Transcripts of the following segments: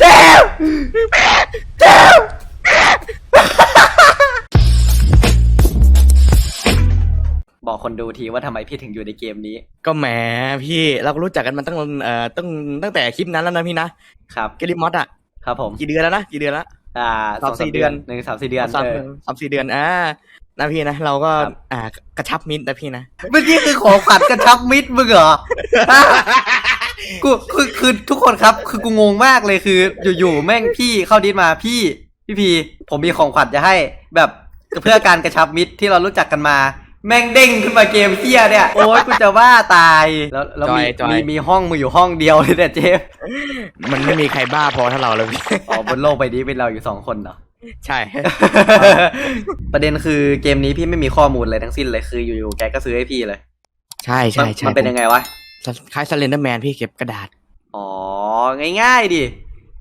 เจ็บเจ็บบอกคนดูทีว่าทำไมพี่ถึงอยู่ในเกมนี้ ก็แหมพี่เราก็รู้จักกันมาตั้งเอ่อตั้งตั้งแต่คลิปนั้นแล้วนะพี่นะครับเกลิมอสอะครับผมกี่เดือนแล้วนะกี่เดือนละอ่าสามสี่เดือนหนึ่งสามสี่เดือนสามเออสามสี่เดือนอ่านะพี่นะเราก็ครับอ่ากระชับมิตรนะพี่นะเมื่อกี้คือของขวัญกระชับมิตรมึงเหรอ กูคือคือทุกคนครับ คือกูงงมากเลยคือ อยู่ๆแม่งพี่เข้าดิสมาพี่ พี่พีผมมีของขวัญจะให้ แบบเพื่อการกระชับมิตรที่เรารู้จักกันมา แม่งเด้งขึ้นมาเกมเฮียเนี่ย โอ้ยกูจะว่าตายแล้วแล้วมีจอยมีมีห้องมืออยู่ห้องเดียวเลยเนี่ยเจฟมันไม่มีใครบ้าพอเท่าเราเลยพี่ อ๋อบนโลกใบนี้เป็นเราอยู่สองคนเหรอใช่ ประเด็นคือเกมนี้พี่ไม่มีข้อมูลเลยทั้งสิ้นเลยคืออยู่ๆแกก็ซื้อให้พี่เลย ใช่ใช่ใช่มันเป็นยังไงวะ คล้ายสเลนเดอร์แมนพี่เก็บกระดาษ อ๋อ ง่ายๆดิ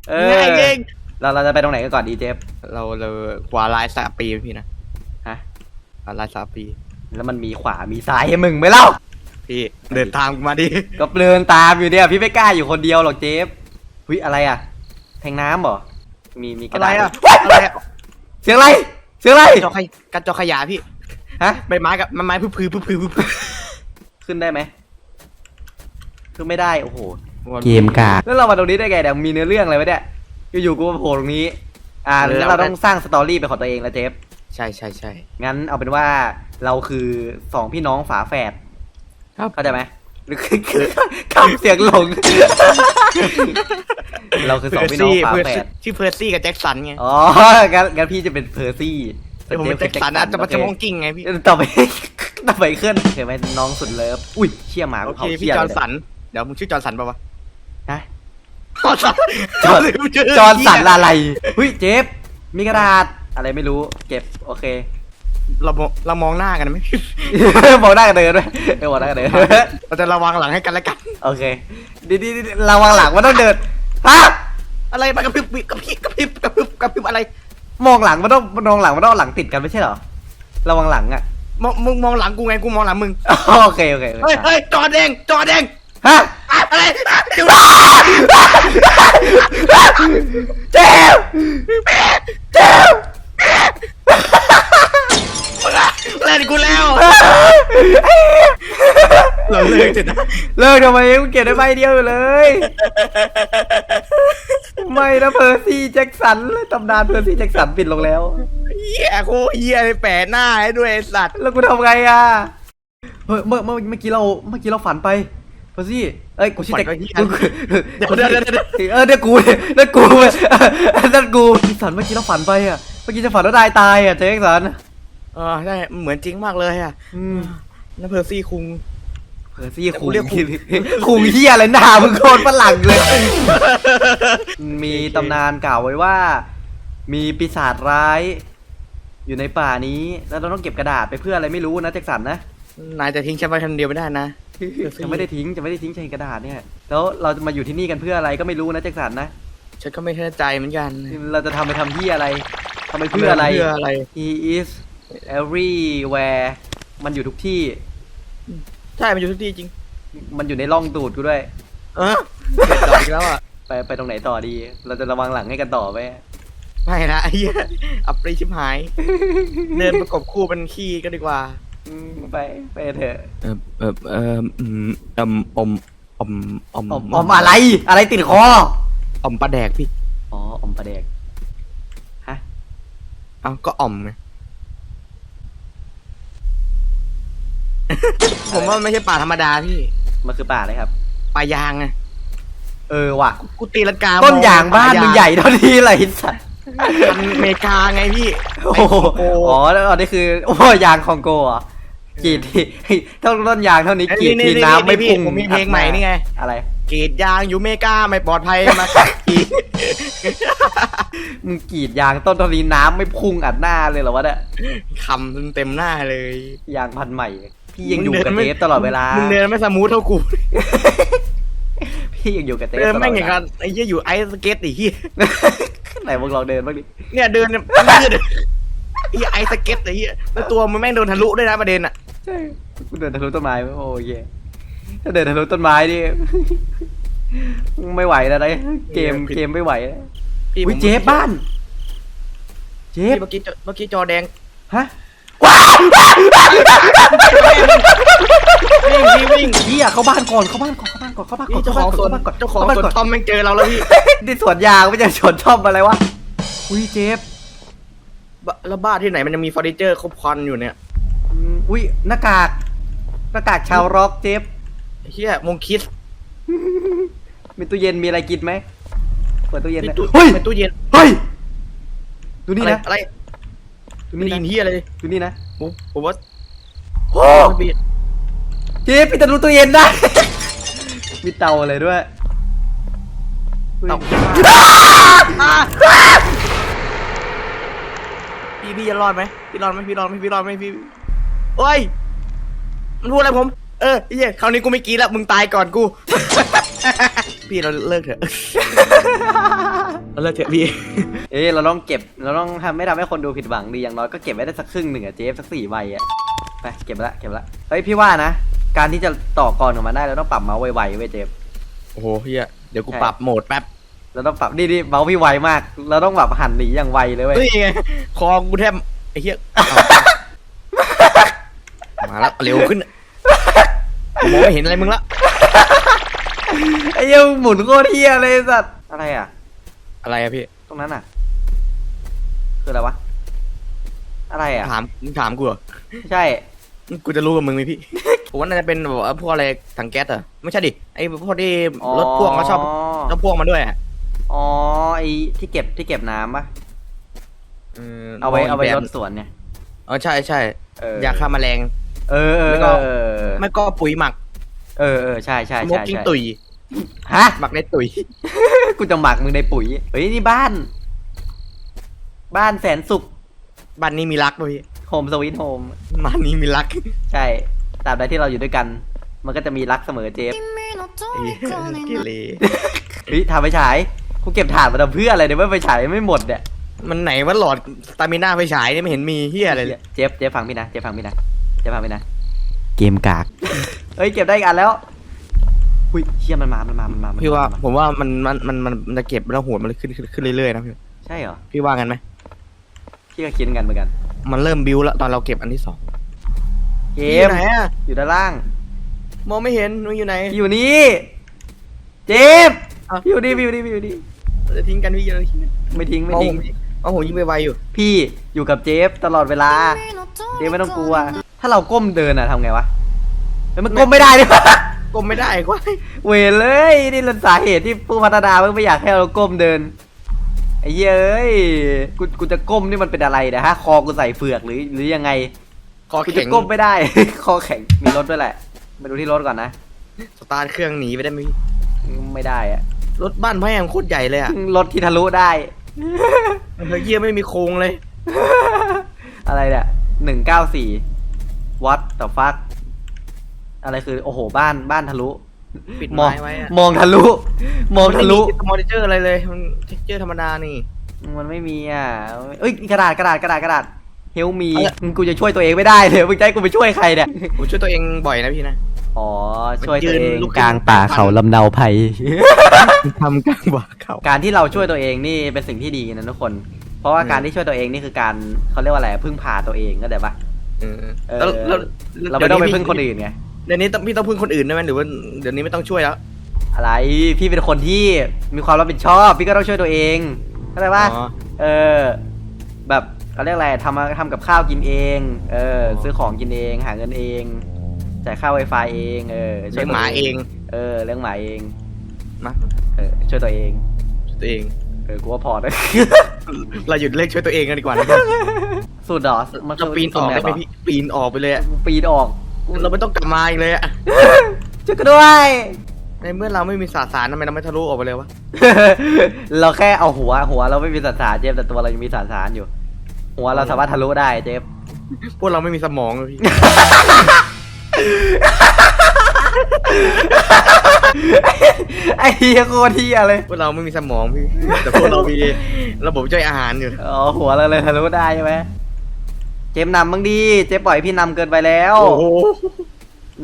เออง่ายเองเราเราจะไปตรงไหนกันก่อนดีเจฟเราเรากว่าลายสามปีพี่นะฮะกว่าลายสามปี แล้วมันมีขวามีซ้ายให้มึงไหมเล่าพี่เดินตามมาดิก็เปลือนตามอยู่เนี่ยพี่ไม่กล้าอยู่คนเดียวหรอกเจฟหุยอะไรอะ แทงน้ำเหรอมีมีกระดาษอะเฮ้ยอะไรอะเสียงอะไรเสียงอะไรกระจอขยะพี่ฮะใบไม้กับไม้พื้นพื้นพื้นพื้นขึ้นได้ไหม ขึ้นไม่ได้โอ้โหเกมกาแล้วเรามาตรงนี้ได้ไงเดี๋ยวมีเนื้อเรื่องอะไรวะเนี่ยอยู่ๆกูมาโผล่ตรงนี้ อ่าเออแล้วเราต้องสร้างสตอรี่เป็นของตัวเองแล้วเจฟใช่ใช่ใช่งั้นเอาเป็นว่าเราคือสองพี่น้องฝาแฝดครับเข้าใจไหมหรือคือคือคำเสียงหลง เราคือสองพี่น้องฝาแฝดชื่อเพอร์ซี่กับแจ็คสันไงอ๋องั้นงั้นพี่จะเป็นเพอร์ซี่แต่ผมเป็นแจ็คสันนะจะมาจะมองกิ้งไงพี่ต่อไปต่อไปขึ้นเห็นไหมน้องสุดเลิฟอุ้ยเชี่ยหมาโอกูเคเผาพี่เชี่ยจอเลร์นยสัน เดี๋ยวมึงชื่อจอร์นสันป่าวะฮะ จอร์นสันจอร์นจอร์นสันอะไรหุ้ยเจฟมีกระดาษอะไรไม่รู้ เก็บโอเค เรามองเรามองหน้ากันไหมบอกได้กันเดินด้วยไม่บอกได้กันเดินเราจะระวังหลังให้กันและกัน โอเคดีดีดีระวังหลังมันต้องเดินฮะอะไรมากระพริบกระพริบกระพริบกระพริบกระพริบอะไร มองหลังมันต้องมองหลังมันต้องเอาหลังติดกันไม่ใช่เหรอระวังหลังอะมองมึงมองหลังกูไงกูมองหลังมึง โอเคโอเคโอเคเฮ้ยเฮ้ยจอแดงจอแดง ฮะอะไรเดี๋ยวเจ็บเจ็บเล่นกูแล้ว เราเลิกเถอะนะเลิกทำไมกูเก็บได้ใบเดียวอยู่เลย ไม่นะเพอร์ซี่แจ็คสันตำนานเพอร์ซี่แจ็คสันปิดลงแล้ว เหี้ยโคเหี้ยเลยแปะหน้าให้ด้วยไอ้สัตว์ แล้วกูทำไงอะ เฮ้ยเมื่อเมื่อเมื่อกี้เราเมื่อกี้เราฝันไปเพ อร์ซี่เอ้ยกูชื่อแจ็คกูเดี๋ยวเดี๋ยวเดี๋ยวเดี๋ยวเออเดี๋ยวกูเดี๋ยวกูเดี๋ยวกูพี่สันเมื่อกี้เราฝันไปอะเมื่อกี้จะฝันว่าได้ตายอะเจ๊สันเออใช่เหมือนจริงมากเลยอะอืมนั่นเพอร์ซี่คุง เพอร์ซี่แต่กูคุงเรียกคุง คุงเฮียอะไรหน้ามึงโคตรฝรั่งเลย มีตำนานกล่าวไว้ว่า มีปีศาจร้าย อยู่ในป่านี้ แล้วเราต้องเก็บกระดาษไปเพื่ออะไรไม่รู้นะแจ็คสันนะ นายจะทิ้งฉันไว้คนเดียวไม่ได้นะ จะไม่ได้ทิ้งจะไม่ได้ทิ้งใช้กระดาษเนี่ย แล้วเราจะมาอยู่ที่นี่กันเพื่ออะไรก็ไม่รู้นะแจ็คสันนะ ฉันก็ไม่แน่ใจเหมือนกันเราจะทำไปทำที่อะไรทำไปเพื่ออะไร เพื่ออะไร He is everywhere มันอยู่ทุกที่ ใช่มันอยู่ทุกที่จริงมันอยู่ในร่องตูดกูด้วย เออเด็ดดอกอีกแล้วอะไปไปตรงไหนต่อดี เราจะระวังหลังให้กันต่อไปไม่นะไอ้เหี้ยอัปรีชิบหาย เดินประกบคู่เป็นขี้ก็ดีกว่า อืมไปไปเถอะเออเออเอออืมอมอมอมอมอมอมอะไร อะไรติดคอ อมปลาแดกพี่อ๋ออมปลาแดกฮะ เอ้าก็อ่อมไงผมว่าไม่ใช่ป่าธรรมดาพี่มันคือป่าอะไรครับ ป่ายางไงเออว่ะ กูตีลังกาต้นยางบ้านมึงใหญ่เท่านี้เลยไอ้สัสพันธุ์อเมริกาไงพี่ โอ้โหอ๋อแล้วอันนี้คือโอ้ยางคองโกเหรอะกรีดที่เท่าต้นยางเท่านี้กรีดทีน้ำไม่พุ่งผมมีเพลงใหม่นี่ไง อะไรกรีดยางอยู่อเมริกาไม่ปลอดภัยมาขับขี่มึงกรีดยางต้นเท่านี้น้ำไม่พุ่งอัดหน้าเลยเหรอวะเนี่ยคำเต็มหน้าเลยยางพันธุ์ใหม่ พี่ยังอยู่กับเทปตลอดเวลามึงเดินไม่สมูทเท่ากูพี่ยังอยู่กับเทปเดินตลอดแม่งอเวย่างลากันไอ้เหี้ยอยู่ไอซ์สเก็ตไอ้เหี้ยไหนมึงลองเดินบ้างดิเนี่ยเดินเนี่ยยืด ไอ้ไอซ์สเก็ตไอ้เหี้ยแล้วตัวมันแม่งโดนทะลุด้วยนะประเด็นอะใช่กูเดินทะลุต้นไม้ไหมโอ้ยถ้าเดินทะลุต้นไม้นี่ไม่ไหวแล้วนะเกมเกมไม่ไหวแล้วพี่อุ้ยผมเจฟบ้าน เจพี่ฟเมื่อกี้จอเมื่อกี้จอแดงฮะวิ่งพี่วิ่งเฮียเข้าบ้านก่อนเข้าบ้านก่อนเข้าบ้านก่อนเข้าบ้านก่อนพี่เจ้าของสวนเข้าบ้านก่อนเจ้าของเข้บ้านสวนก่อนต้อมแม่งเจอเราแล้วพี่นี่สวนยางไม่ใช่สวนชอบอะไรวะอุ้ยเจฟ บ้าแล้วบ้านที่ไหนมันยังมีเฟอร์นิเจอร์ครบครันอยู่เนี่ยอืมอุ้ยหน้ากากหน้ากากชาวร็อกเจฟ เฮียมงคิดมีตู้เย็นมีอะไรกินไหมเปิดตู้เย็นมีนะตู้เฮ้ยมีตู้เย็นเฮ้ย ดูนี่อะไรนะ อะไรดูไม่นี่ได้ยินนะเฮียอะไรเลยดูนี่นะผมผมว่าโอ้มันปิดเจฟพี่จะดูตู้เย็นได้ มีเตาอะไรด้วยฮ้ยตก พี่พี่จะรอดไหมพี่รอดไหมพี่รอดไหมพี่รอดไหมพี่โอ้ยมันพูดอะไรผม เออไอ้เหี้ยคราวนี้กูไม่กรีดแล้วมึงตายก่อนกู พี่เราเลิกเถอะเราเลิกเถอะพี่ เอ้ยเราต้องเก็บ เราต้องทำไม่ทำให้คนดูผิดหวังดีอย่างน้อยก็เก็บไว้ได้สักครึ่งหนึ่งอะเจฟสักสี่ใบอะไปเก็บไปละเก็บไปละเฮ้ยพี่ว่านะ การที่จะต่อกรออกมาได้เราต้องปรับเมาส์ไวๆเว้ยเจฟโอ้โหเฮียเดี๋ยวกูใช่ปรับโหมดแป๊บ เราต้องปรับนี่นี่เมาส์พี่ไวมาก เราต้องแบบหันหนีอย่างไวเลยเว้ยเฮ้ยไงคอกูแทบไอ้เหี้ยเอามาแล้วเร็วขึ้นกูมองไม่เห็นอะไรมึงละไอ้เหี้ยังหมุนโคตรเฮียเลยสัตว์อะไรอะอะไรอะพี่ ตรงนั้นอะคืออะไรวะ อะไรอะถามมึงถามกูเหรอใช่ กูจะรู้กับมึงไหมพี่ ผมว่าน่าจะเป็นแบบว่าพวกอะไรถังแก๊สเหรอไม่ใช่ดิไอ้พวกที่รถพ่วงเขาชอบรถพ่วงมาด้วยอะ อ๋อไอ้ที่เก็บที่เก็บน้ำปะเออเอาไว้เอาไว้แบบรถสวนเนี่ย อ๋อใช่ใช่เออ ยาฆ่าแมลง เออเออแล้วก็เออไม่ก็ปุ๋ยหมักเออเออใช่ใช่มกใช่กิ้งใช่ตุยฮะ หมักในตุยกูจะหมักมึงในปุ๋ยเฮ้ยนี่บ้าน บ้านแสนสุขบ้านนี้มีรักป่ะพี่โฮมสวิตโฮมบ้านนี้มีรัก ใช่ตราบใดที่เราอยู่ด้วยกัน มันก็จะมีรักเสมอเจฟเอ้ยเกเรเฮ้ยทำไปฉาย กูเก็บถ่านมาทำเพื่ออะไรเนี่ยไม่ไปฉายไม่หมดเนี่ยมันไหนว่าหลอดสตามิน่าไฟฉายนี่ไม่เห็นมีเฮียอะไรเลยเจฟเจฟฟังพี่นะเจฟฟังพี่นะเจฟฟังพี่นะเกมกากเฮ้ยเก็บได้อีกอันแล้วอุ้ยเชี่ยมันมา มันมา มันมามันมพี่ว่ามันผมว่ามันมันมันมันมันจะเก็บแล้วหัวมันขึ้นขึ้นขึ้นเรื่อยๆนะพี่ใช่เหรอพี่ว่ากันไหมพี่ก็คิดกันเหมือนกัน มันเริ่มบิวแล้วตอนเราเก็บอันที่สองเกอยู่มไหนอะอยู่ด้านล่าง มองไม่เห็นมันอยู่ไหนอยู่นี่เจฟเอ้าพี่อยู่นี่พี่อยู่นี่พี่อยู่นี่ เราจะทิ้งกันพี่เราจะทิ้งกันไม่ทิ้งไม่เอาทิ้ผงมเอาผมยิงไปไวอยู่ พี่อยู่กับเจฟตลอดเวลา เจฟไม่ต้องกลัว ถ้าเราก้มเดินอะทำไงวะเฮ้ยมันก้มไม่ได้ดิกลมไม่ได้กว่าเวรเลยนี่เป็นสาเหตุที่ผู้พัฒนาไม่อยากให้เราก้มเดินไอ้เหี้ยเอ้ยกูกูจะก้มนี่มันเป็นอะไรเนะฮะ คอกูใส่เฟือกหรือหรือยังไงคอกูจะแข็งก้มไม่ได้ คอแข็งมีรถด้วยแหละมาดูที่รถก่อนนะ สตาร์ทเครื่องหนีไปได้ไหมพี่ไม่ได้อะ รถบ้านพ่อแอมโคตรใหญ่เลยอะรถที่ทะลุได้เฮ้ยเยี่ยไม่มีโครงเลย อะไรเนี่ยหนึ่งเก้าสี่วัดต่อฟัก อะไรคือ โอ้โห บ้านบ้านทะลุ ปิดมองไม้ไว้อะมองทะลุ มองทะลุมันไม่มีมอนิเตอร์อะไรเลย มันเท็กเจอร์ธรรมดานี่ มันไม่มีอะเอ้ยกระดาษกระดาษกระดาษกระดาษเฮลมีเอาละกูจะช่วยตัวเองไม่ได้เลยมึงจะให้กูไปช่วยใครเนี่ย ผมช่วยตัวเองบ่อยนะพี่นะ อ๋อ ช่วยตัวเอมันยืงนลุกขึ้นกลางป่าเขาลำเนาไพรทำกลางบ่าเขาการที่เราช่วยตัวเองนี่เป็นสิ่งที่ดีนะทุกคน เพราะว่าอืมการที่ช่วยตัวเองนี่คือการเขาเรียกว่าอะไรพึ่งพาตัวเองก็ได้ปะเออเออแล้วแล้วเราไม่ต้องไปดี๋ยวพึ่งคนอื่นไงเดี๋ยวนี้ต้องพี่ต้องพึ่งคนอื่นได้ไหมหรือว่าเดี๋ยวนี้ไม่ต้องช่วยแล้วอะไรพี่เป็นคนที่มีความรับผิดชอบ พี่ก็ต้องช่วยตัวเองเข้าใจปะอ๋อเออ แบบเขาเรียกอะไรทำมาทำกับข้าวกินเอง เอออ๋อซื้อของกินเอง หาเงินเอง จ่ายค่า Wi-Fi เองเออเลี้ยงหมาเองเออเลี้ยงหมาเองมาเออช่วยตัวเองตัวเอง เออกูว่าพอแล้ว เราหยุดเลิกช่วยตัวเองกันดีกว่านะครับสุดดอสมันเราปีนออกได้ไหมพี่ปีนออกไปเลยอะปีนออกเราไม่ต้องกลับมาอีกเลยอะช่วยกันด้วย ในเมื่อเราไม่มีสาสารทำไมเราไม่ทะลุออกไปเลยวะเราแค่เอาหัวหัวเราไม่มีสสารเจฟแต่ตัวเรายังมีสสารอยู่ หัวเราสามารถทะลุได้เจฟพวกเราไม่มีสมองเลยพี่ ไอ้เหี้ยโคตรเหี้ยเลยพวกเราไม่มีสมองพี่ แต่พวกเรามีระบบย่อยอาหารอยู่อ๋อหัวเราเลยทะลุได้ใช่ไหมเจมส์นำบ้างดีเจฟปล่อยพี่นำเกินไปแล้ว โอ้โห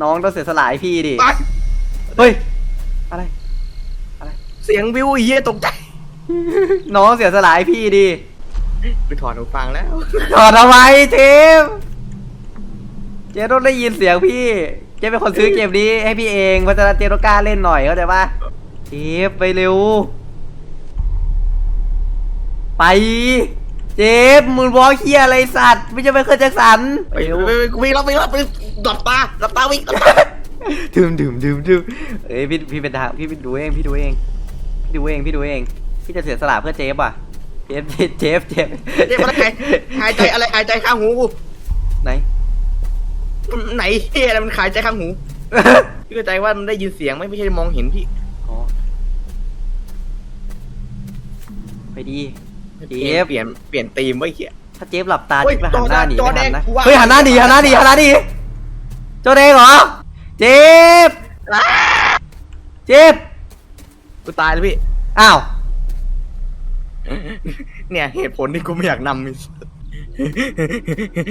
น้องต้องเสียสละให้พี่ดิไปเฮ้ยอะไร เสียงวิวเฮียตกใจน้องเสียสละให้พี่ดิไปถอดหูฟังแล้ว ถอดทำไมเจมส์ เจมส์ต้องได้ยินเสียงพี่ เจมส์เป็นคนซื้อเกมนี้ให้พี่เองเพราะฉะนั้นเจมส์ต้องกล้าเล่นหน่อยเข้าใจปะเจมส์ไปเร็ว ไป เจมส์มึงวอลเคียอะไรสัตว์ ไม่ใช่ไปเคยแจ็คสันไปไปเร็วไปไปกูวิ่งแล้วไปแล้วไปหลับตาหลับตาวิ่งหลับตาดื่มดื่มดื่มดื่มเอ้ยพี่พี่เป็นทหารพี่ดูเองพี่ดูเองพี่ดูเองพี่ดูเองพี่จะเสียสละเพื่อเจฟอะเจฟเจฟเจฟเจฟเรียกว่าอะไรหายใจอะไรหายใจข้างหูกูไหน ไหนเฮียอะไรมันหายใจข้างหู พี่เข้าใจว่ามันได้ยินเสียงไหมไม่ใช่มองเห็นพี่อ๋อไปดีเปลี่ยนเปลี่ยนเปลี่ยนธีมไว้เฮียถ้าเจฟหลับตาเฮ้ยเจฟหันหน้าหนีจอไม่แดทังนนะกูว่าเฮ้ยหันหน้าหนีหันหน้าหนีหันหน้าหนีจอแดงเหรอ เจฟอ้าเจฟกูตายแล้วพี่ อ้าว เนี่ยเหตุผลที่กูไม่อยากนำมิส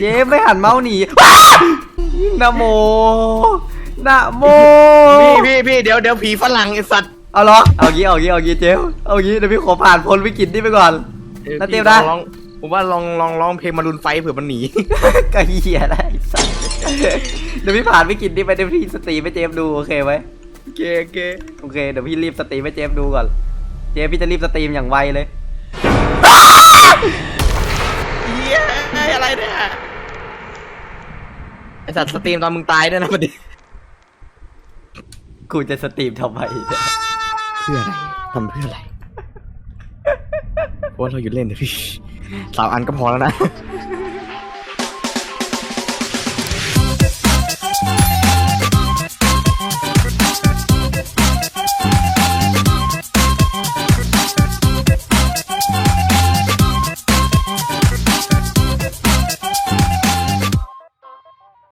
เจฟไม่หันเมาส์หนีว้านะโมนะโม พี่พี่พี่เดี๋ยวเดี๋ยวผีฝรั่งไอสัตว์เอาเหรอเอางี้เอางี้เอางี้เจฟเอางี้เดี๋ยวพี่ขอผ่านพ้นวิกฤตนี้ไปก่อน แล้วเตรียมนะ ลองผมว่าลองลองลองเพลงมารุนไฟเผื่อมันหนี ก็เหี้ยได้ไอ้สัสเดี๋ยวพี่ผ่านวิกฤตนี้ไปเดี๋ยวพี่สตรีมให้เจฟดูโอเคไหมเกเกโอเคเดี๋ยวพี่รีบสตรีมให้เจฟดูก่อน เจฟพี่จะรีบสตรีมอย่างไวเลย เฮียอะไรเนี่ยไอสัตว์สตรีมตอนมึงตายด้วยนะประเดี๋ยวกูจะสตรีมทำไมเนี่ยเพื่ออะไรทำเพื่ออะไรว่าเราหยุดเล่นเถอะพี่สามอันก็พอแล้วนะ